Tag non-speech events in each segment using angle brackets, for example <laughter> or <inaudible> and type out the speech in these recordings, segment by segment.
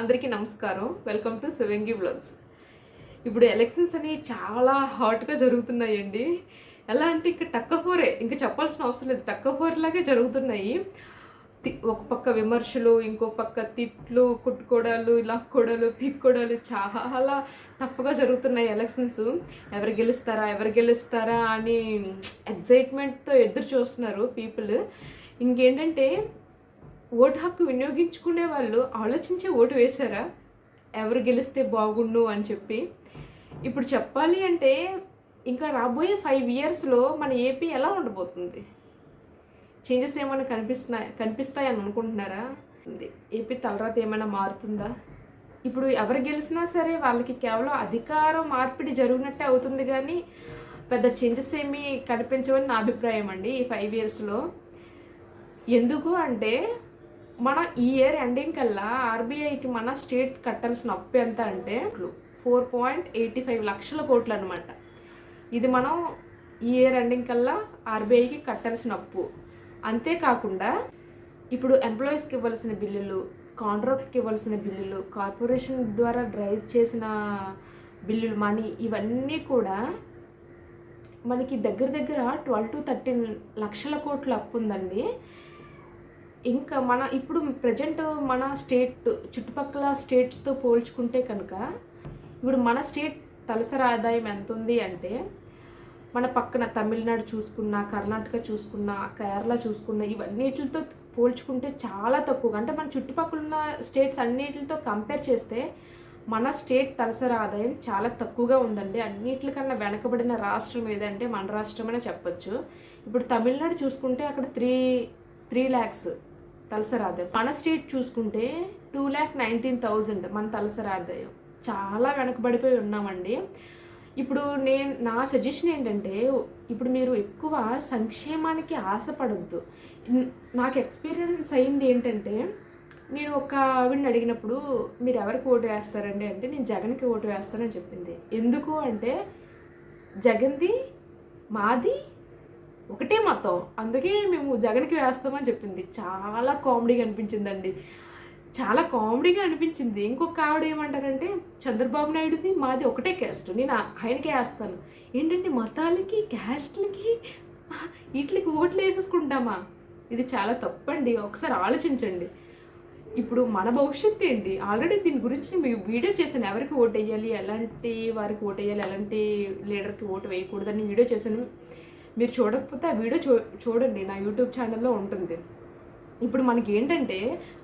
అందరికీ నమస్కారం. Welcome to Shivangi blogs ఇప్పుడు ఎలక్షన్స్ అనేవి చాలా హాట్గా జరుగుతున్నాయండి. ఎలా అంటే ఇంకా టక్కఫోరే ఇంకా చెప్పాల్సిన అవసరం లేదు. టక్కఫోర్లాగే జరుగుతున్నాయి. తి- ఒక పక్క విమర్శలు ఇంకో పక్క తిట్లు కుట్టుకోడాలు లాక్కోడాలు పిక్కోడాలు చాలా టఫ్గా జరుగుతున్నాయి ఎలక్షన్స్ ఎవరు గెలుస్తారా ఎవరు గెలుస్తారా అని ఎగ్జైట్మెంట్తో ఎదురు చూస్తున్నారు పీపుల్ ఇంకేంటంటే ఓటు హక్కు వినియోగించుకునే వాళ్ళు ఆలోచించే ఓటు వేశారా? ఎవరు గెలిస్తే బాగుండు అని చెప్పి. ఇప్పుడు చెప్పాలి అంటే ఇంకా రాబోయే ఫైవ్ ఇయర్స్లో మన ఏపీ ఎలా ఉండబోతుంది? చేంజెస్ ఏమైనా కనిపిస్తున్నాయి కనిపిస్తాయని అనుకుంటున్నారా? ఏపీ తలరాత ఏమైనా మారుతుందా? ఇప్పుడు ఎవరు గెలిచినా సరే వాళ్ళకి కేవలం అధికారం మార్పిడి జరిగినట్టే అవుతుంది కానీ పెద్ద చేంజెస్ ఏమీ కనిపించవని నా అభిప్రాయం అండి ఈ ఫైవ్ ఇయర్స్లో ఎందుకు అంటే మన ఈ ఇయర్ ఎండింగ్ కల్లా ఆర్బీఐకి మన స్టేట్ కట్టాల్సిన అప్పు ఎంత అంటే ఫోర్ పాయింట్ ఎయిటీ ఫైవ్ లక్షల కోట్లు అనమాట ఇది మనం ఈ ఇయర్ ఎండింగ్ కల్లా ఆర్బీఐకి కట్టాల్సిన అప్పు అంతేకాకుండా ఇప్పుడు ఎంప్లాయీస్కి ఇవ్వాల్సిన బిల్లులు కాంట్రాక్ట్కి ఇవ్వాల్సిన బిల్లులు కార్పొరేషన్ ద్వారా డ్రైవ్ చేసిన బిల్లులు మనీ ఇవన్నీ కూడా మనకి దగ్గర దగ్గర ట్వెల్వ్ టు థర్టీన్ లక్షల కోట్ల అప్పు ఉందండి. ఇంకా మన ఇప్పుడు ప్రజెంట్ మన స్టేట్ చుట్టుపక్కల స్టేట్స్తో పోల్చుకుంటే కనుక ఇప్పుడు మన స్టేట్ తలసరి ఆదాయం ఎంత ఉంది అంటే మన పక్కన తమిళనాడు చూసుకున్నా కర్ణాటక చూసుకున్నా కేరళ చూసుకున్నా ఇవన్నిటితో పోల్చుకుంటే చాలా తక్కువగా అంటే మన చుట్టుపక్కల ఉన్న స్టేట్స్ అన్నిటితో కంపేర్ చేస్తే మన స్టేట్ తలసరి ఆదాయం చాలా తక్కువగా ఉందండి. అన్నిటికన్నా వెనకబడిన రాష్ట్రం ఏదంటే మన రాష్ట్రమనే చెప్పొచ్చు. ఇప్పుడు తమిళనాడు చూసుకుంటే అక్కడ త్రీ త్రీ ల్యాక్స్ తలసరాదాయం మన స్టేట్ చూసుకుంటే టూ ల్యాక్ నైన్టీన్ థౌజండ్ మన తలసరి ఆదాయం చాలా వెనకబడిపోయి ఉన్నామండి. ఇప్పుడు నేను నా సజెషన్ ఏంటంటే ఇప్పుడు మీరు ఎక్కువ సంక్షేమానికి ఆశపడద్దు. నాకు ఎక్స్పీరియన్స్ అయింది ఏంటంటే నేను ఒక ఆవిడని అడిగినప్పుడు మీరు ఎవరికి ఓటు వేస్తారండి? అంటే నేను జగన్కి ఓటు వేస్తానని చెప్పింది. ఎందుకు అంటే జగన్ది మాది ఒకటే మతం. అందుకే మేము జగన్కి వేస్తామని చెప్పింది. చాలా కామెడీగా అనిపించిందండి. చాలా కామెడీగా అనిపించింది. ఇంకొక ఆవిడ ఏమంటారంటే చంద్రబాబు నాయుడుది మాది ఒకటే క్యాస్ట్. నేను ఆయనకే వేస్తాను. ఏంటంటే మతాలకి క్యాస్ట్లకి? వీటికి ఓట్లు వేసేసుకుంటామా? ఇది చాలా తప్పండి. ఒకసారి ఆలోచించండి. ఇప్పుడు మన భవిష్యత్తు ఏంటి? ఆల్రెడీ దీని గురించి మీ వీడియో చేశాను. ఎవరికి ఓటు వేయాలి ఎలాంటి వారికి ఓటు వేయాలి ఎలాంటి లీడర్కి ఓటు వేయకూడదని వీడియో చేశాను. మీరు చూడకపోతే ఆ వీడియో చూ చూడండి. నా యూట్యూబ్ ఛానల్లో ఉంటుంది. ఇప్పుడు మనకి ఏంటంటే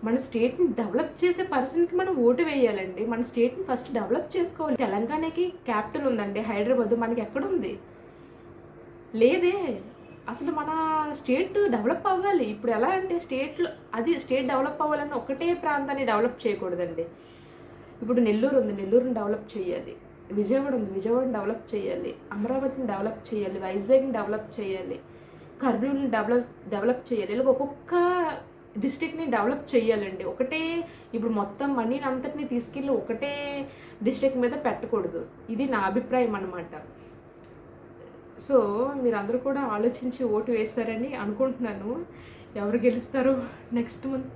మన స్టేట్ని డెవలప్ చేసే పర్సన్కి మనం ఓటు వేయాలండి. మన స్టేట్ని ఫస్ట్ డెవలప్ చేసుకోవాలి. తెలంగాణకి క్యాపిటల్ ఉందండి. హైదరాబాద్ మనకి ఎక్కడుంది? లేదే. అసలు మన స్టేట్ డెవలప్ అవ్వాలి. ఇప్పుడు ఎలా అంటే స్టేట్లో అది స్టేట్ డెవలప్ అవ్వాలని ఒకటే ప్రాంతాన్ని డెవలప్ చేయకూడదండి. ఇప్పుడు నెల్లూరు ఉంది నెల్లూరుని డెవలప్ చేయాలి. విజయవాడ ఉంది. విజయవాడని డెవలప్ చేయాలి. అమరావతిని డెవలప్ చేయాలి. వైజాగ్ని డెవలప్ చేయాలి. కర్నూలుని డెవలప్ డెవలప్ చేయాలి. ఇలాగ ఒక్కొక్క డిస్ట్రిక్ట్ని డెవలప్ చేయాలండి. ఒకటే ఇప్పుడు మొత్తం మనీని అంతటిని తీసుకెళ్ళి ఒకటే డిస్ట్రిక్ట్ మీద పెట్టకూడదు. ఇది నా అభిప్రాయం అన్నమాట. సో మీరందరూ కూడా ఆలోచించి ఓటు వేశారని అనుకుంటున్నాను. ఎవరు గెలుస్తారో నెక్స్ట్ మంత్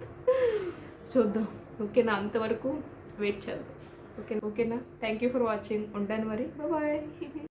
చూద్దాం. ఓకేనా? అంతవరకు వెయిట్ చేద్దాం. ఓకే ఓకేనా? థ్యాంక్ యూ ఫర్ వాచింగ్ ఉంటాను మరి. బాయ్ <laughs>